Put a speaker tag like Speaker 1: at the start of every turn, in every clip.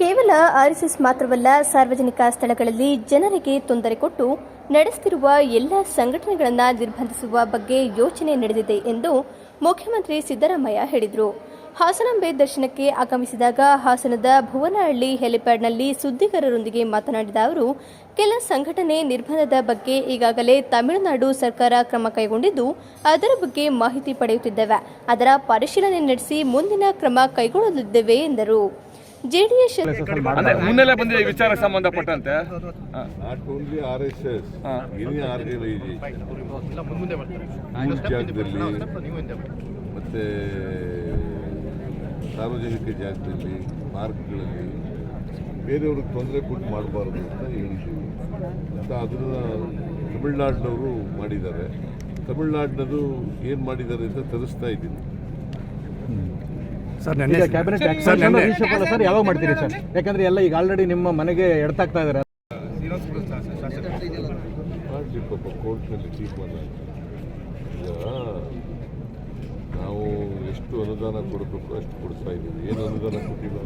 Speaker 1: ಕೇವಲ ಆರ್ಎಸ್ಎಸ್ ಮಾತ್ರವಲ್ಲ, ಸಾರ್ವಜನಿಕ ಸ್ಥಳಗಳಲ್ಲಿ ಜನರಿಗೆ ತೊಂದರೆ ಕೊಟ್ಟು ನಡೆಸುತ್ತಿರುವ ಎಲ್ಲ ಸಂಘಟನೆಗಳನ್ನು ನಿರ್ಬಂಧಿಸುವ ಬಗ್ಗೆ ಯೋಚನೆ ನಡೆದಿದೆ ಎಂದು ಮುಖ್ಯಮಂತ್ರಿ ಸಿದ್ದರಾಮಯ್ಯ ಹೇಳಿದರು. ಹಾಸನಾಂಬೆ ದರ್ಶನಕ್ಕೆ ಆಗಮಿಸಿದಾಗ ಹಾಸನದ ಭುವನಹಳ್ಳಿ ಹೆಲಿಪ್ಯಾಡ್ನಲ್ಲಿ ಸುದ್ದಿಗಾರರೊಂದಿಗೆ ಮಾತನಾಡಿದ ಅವರು, ಕೆಲ ಸಂಘಟನೆ ನಿರ್ಬಂಧದ ಬಗ್ಗೆ ಈಗಾಗಲೇ ತಮಿಳುನಾಡು ಸರ್ಕಾರ ಕ್ರಮ ಕೈಗೊಂಡಿದ್ದು, ಅದರ ಬಗ್ಗೆ ಮಾಹಿತಿ ಪಡೆಯುತ್ತಿದ್ದೇವೆ. ಅದರ ಪರಿಶೀಲನೆ ನಡೆಸಿ ಮುಂದಿನ ಕ್ರಮ ಕೈಗೊಳ್ಳಲಿದ್ದೇವೆ ಎಂದರು. ಜೆಡಿಎಸ್
Speaker 2: ಅಂದ್ರೆ ಮುನ್ನೆಲೆ ಬಂದಿದೆ ಈ ವಿಚಾರಕ್ಕೆ ಸಂಬಂಧಪಟ್ಟಂತೆ. ಹಾ.
Speaker 3: Not only R S S
Speaker 2: ಹಾ.
Speaker 3: ಎನಿ ಆರ್ಗನೈಸೇಷನ್ ಜಾಗದಲ್ಲಿ ಮತ್ತೆ ಸಾರ್ವಜನಿಕ ಜಾಗದಲ್ಲಿ ಪಾರ್ಕ್ಗಳಲ್ಲಿ ಬೇರೆಯವ್ರಿಗೆ ತೊಂದರೆ ಕೊಟ್ಟು ಮಾಡಬಾರ್ದು ಅಂತ ಹೇಳಿದ್ದೀವಿ. ಅಂತ ಅದನ್ನು ತಮಿಳ್ನಾಡಿನವರು ಮಾಡಿದ್ದಾರೆ. ತಮಿಳ್ನಾಡಿನದು ಏನು ಮಾಡಿದ್ದಾರೆ ಅಂತ ತರಿಸ್ತಾ ಇದ್ದೀನಿ.
Speaker 4: ಸರ್ ನೆನ್ನೆ ಕ್ಯಾಬಿನೆಟ್ ಸರ್ ನೆನ್ನೆ ಸರ್? ಯಾವಾಗ ಮಾಡ್ತೀರಿ ಸರ್? ಯಾಕಂದ್ರೆ ಎಲ್ಲ ಈಗ ಆಲ್ರೆಡಿ ನಿಮ್ಮ ಮನೆಗೆ ಎಡ್ತಾಗ್ತಾ ಇದಾರೆ.
Speaker 3: ಮಾಡಲಿ ಪಾಪ ಕೋರ್ಟ್ನಲ್ಲಿ ತೀರ್ಮಾನ ಈಗ ನಾವು ಎಷ್ಟು ಅನುದಾನ ಕೊಡಬೇಕು ಅಷ್ಟು ಕೊಡ್ತಾ ಇದ್ದೀವಿ ಏನು ಅನುದಾನ ಕೊಟ್ಟಿಲ್ಲ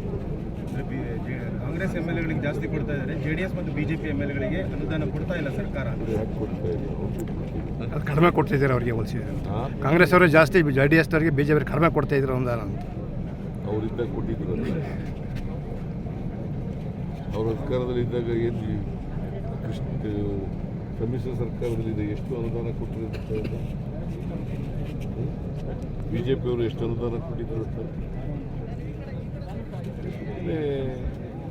Speaker 5: ಕಾಂಗ್ರೆಸ್ ಎಂ ಎಲ್ ಎಗಳಿಗೆ ಜಾಸ್ತಿ ಕೊಡ್ತಾ ಇದ್ದಾರೆ ಜೆಡಿಎಸ್ ಮತ್ತು ಬಿಜೆಪಿ ಎಂ ಎಲ್ ಎಗಳಿಗೆ ಅನುದಾನ ಕೊಡ್ತಾ ಇಲ್ಲ ಸರ್ಕಾರ
Speaker 3: ಅಂದ್ರೆ ಯಾಕೆ ಕೊಡ್ತಾ ಇದ್ದೀವಿ ಅವ್ರಿಗೆ ಕೊಡ್ತೀವಿ.
Speaker 4: ಅದು ಕಡಿಮೆ ಕೊಡ್ತಿದ್ದಾರೆ ಅವರಿಗೆ ಹೋಲಿಸಿದ್ರೆ ಕಾಂಗ್ರೆಸ್ ಅವರು ಜಾಸ್ತಿ ಜೆ ಡಿ ಎಸ್ ಅವರಿಗೆ ಬಿ ಜೆ ಪಿ ಕಡಿಮೆ ಕೊಡ್ತಾ ಇದ್ರು ಅನುದಾನ ಅಂತ.
Speaker 3: ಅವರಿದ್ದ ಕೊಟ್ಟಿದ್ರು ಅವ್ರ ಅಧಿಕಾರದಲ್ಲಿದ್ದಾಗ ಏನು ಕೃಷ್ಣ, ಸಮ್ಮಿಶ್ರ ಸರ್ಕಾರದಲ್ಲಿದ್ದ ಎಷ್ಟು ಅನುದಾನ ಕೊಟ್ಟರು ಬಿ ಜೆ ಪಿಯವರು ಎಷ್ಟು ಅನುದಾನ ಕೊಟ್ಟಿದ್ರು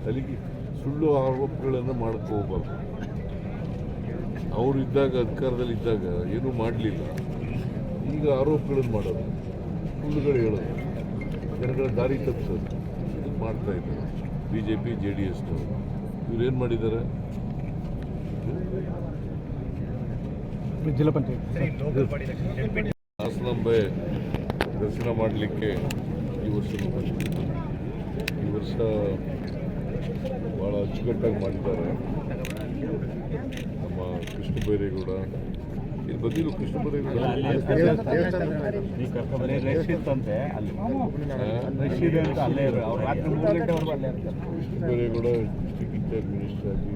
Speaker 3: ಅಲ್ಲಿಗೆ ಸುಳ್ಳು ಆರೋಪಗಳನ್ನು ಮಾಡಕ್ಕೆ ಹೋಗ್ಬಾರ್ದು. ಅವರು ಇದ್ದಾಗ, ಅಧಿಕಾರದಲ್ಲಿ ಇದ್ದಾಗ ಏನೂ ಮಾಡಲಿಲ್ಲ. ಈಗ ಆರೋಪಗಳನ್ನು ಮಾಡೋದು. ಸುಳ್ಳುಗಳು ಹೇಳೋದು. ಜನಗಳ ದಾರಿ ತಪ್ಪಿಸೋದು ಇದು ಮಾಡ್ತಾ ಇದ್ದಾರೆ. B J P J D ಎಸ್ನವರು ಇವ್ರೇನು ಮಾಡಿದ್ದಾರೆ
Speaker 4: ಜಿಲ್ಲಾ ಪಂಚಾಯತ್.
Speaker 3: ಹಾಸನಾಂಬೆ ದರ್ಶನ ಮಾಡಲಿಕ್ಕೆ ಈ ವರ್ಷ ಈ ವರ್ಷ ಭಾಳ ಅಚ್ಚುಕಟ್ಟಾಗಿ ಮಾಡಿದ್ದಾರೆ. ನಮ್ಮ ಕೃಷ್ಣ ಬೈರೇಗೌಡ ಬಂದಿಲ್ಲ ಕೃಷ್ಣ ಬೈರೇಗೌಡ ಕೃಷ್ಣ ಬೈರೇಗೌಡ ಡಿಸ್ಟ್ರಿಕ್ಟ್ ಮಿನಿಸ್ಟರ್ ಆಗಿ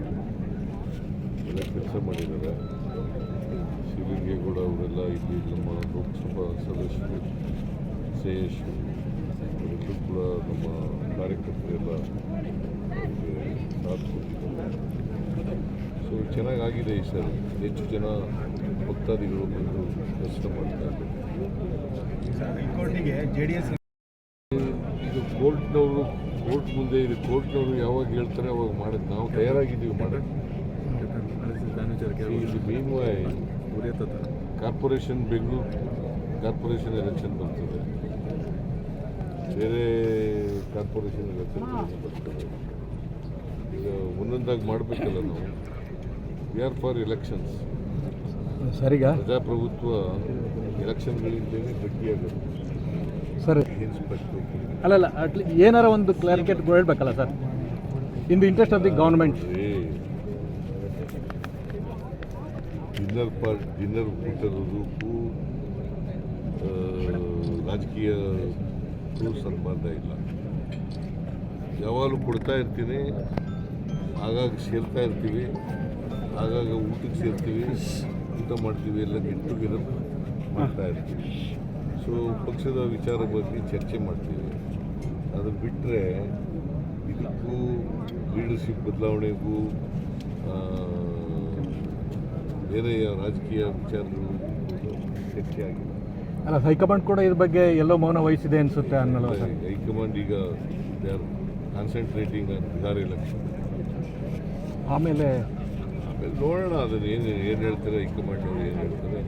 Speaker 3: ಎಲ್ಲ ಕೆಲಸ ಮಾಡಿದ್ದಾರೆ. ಶಿವಲಿಂಗೇಗೌಡ ಅವರೆಲ್ಲ ಇಲ್ಲಿ ನಮ್ಮ ಲೋಕಸಭಾ ಸದಸ್ಯರು ಸೇಶ್ ಅವರೆಲ್ಲರೂ ಕೂಡ ನಮ್ಮ ಕಾರ್ಯಕರ್ತರೆಲ್ಲ ಅವ್ರಿಗೆ ಸಾಥ್ ಕೊಟ್ಟಿದ್ದಾರೆ ಸೊ ಚೆನ್ನಾಗಾಗಿದೆ ಈ ಸರ್. ಹೆಚ್ಚು ಜನ ಭಕ್ತಾದಿಗಳು ಬಂದು ದರ್ಶನ ಮಾಡ್ತಾ ಇದ್ದಾರೆ.
Speaker 5: ಹೈಕೋರ್ಟಿಗೆ ಜೆಡಿಎಸ್
Speaker 3: ಇದು ಕೋರ್ಟ್ನವರು ಕೋರ್ಟ್ ಮುಂದೆ ಇದೆ. ಕೋರ್ಟ್ನವರು ಯಾವಾಗ ಹೇಳ್ತಾರೆ ಅವಾಗ ಮಾಡೋದು ನಾವು ತಯಾರಾಗಿದ್ದೀವಿ ಮಾಡೋದು ಇಲ್ಲಿ ಕಾರ್ಪೊರೇಷನ್ ಬೆಂಗಳೂರು ಕಾರ್ಪೊರೇಷನ್ ಎಲೆಕ್ಷನ್ ಬರ್ತದೆ. ಬೇರೆ ಕಾರ್ಪೊರೇಷನ್ ಎಲೆಕ್ಷನ್ ಬರ್ತದೆ. ಈಗ ಒಂದೊಂದಾಗಿ ಮಾಡಬೇಕಲ್ಲ ನಾವು. ವಿ ಆರ್ ಫಾರ್ ಎಲೆಕ್ಷನ್ಸ್
Speaker 4: ಸರಿಗ?
Speaker 3: ಪ್ರಜಾಪ್ರಭುತ್ವ ಎಲೆಕ್ಷನ್ಗಳಿಂದಲೇ ಗಟ್ಟಿಯಾಗುತ್ತೆ
Speaker 4: ಸರ್. ಅಲ್ಲಲ್ಲ ಅಟ್ಲಿ ಏನಾರ ಒಂದು ಕ್ಲಾರಿಫಿಕೇಟ್ ಹೇಳ್ಬೇಕಲ್ಲ sir? In the interest of the government.
Speaker 3: Dinner party dinner ಊಟದಕ್ಕೂ ರಾಜಕೀಯಕ್ಕೂ ಸಂಬಂಧ ಇಲ್ಲ. ಯಾವಾಗಲೂ ಕೊಡ್ತಾ ಇರ್ತೀನಿ ಆಗಾಗ ಸೇರ್ತಾ ಇರ್ತೀವಿ. ಆಗಾಗ ಊಟಕ್ಕೆ ಸೇರ್ತೀವಿ. ಊಟ ಮಾಡ್ತೀವಿ ಎಲ್ಲ ಗೆಟ್ ಟುಗೆದರ್ ಮಾಡ್ತಾ ಇರ್ತೀವಿ. ಸೊ ಪಕ್ಷದ ವಿಚಾರ ಬಗ್ಗೆ ಚರ್ಚೆ ಮಾಡ್ತೀವಿ. ಅದು ಬಿಟ್ಟರೆ ಇದಕ್ಕೂ ಲೀಡರ್ಶಿಪ್ ಬದಲಾವಣೆಗೂ ಬೇರೆ ರಾಜಕೀಯ ವಿಚಾರಗಳು ಚರ್ಚೆ ಆಗಿಲ್ಲ.
Speaker 4: ಅಲ್ಲ ಹೈಕಮಾಂಡ್ ಕೂಡ ಇದ್ರ ಬಗ್ಗೆ ಎಲ್ಲೋ ಮೌನ ವಹಿಸಿದೆ ಅನ್ಸುತ್ತೆ ಅನ್ನೋಲ್ಲ
Speaker 3: ಹೈಕಮಾಂಡ್ ಈಗ they are concentrating on Bihar election
Speaker 4: ಆಮೇಲೆ
Speaker 3: ಆಮೇಲೆ ನೋಡೋಣ ಅದನ್ನು ಏನು ಏನು ಹೇಳ್ತಾರೆ ಹೈಕಮಾಂಡ್ ಅವರು ಏನು ಹೇಳ್ತಾರೆ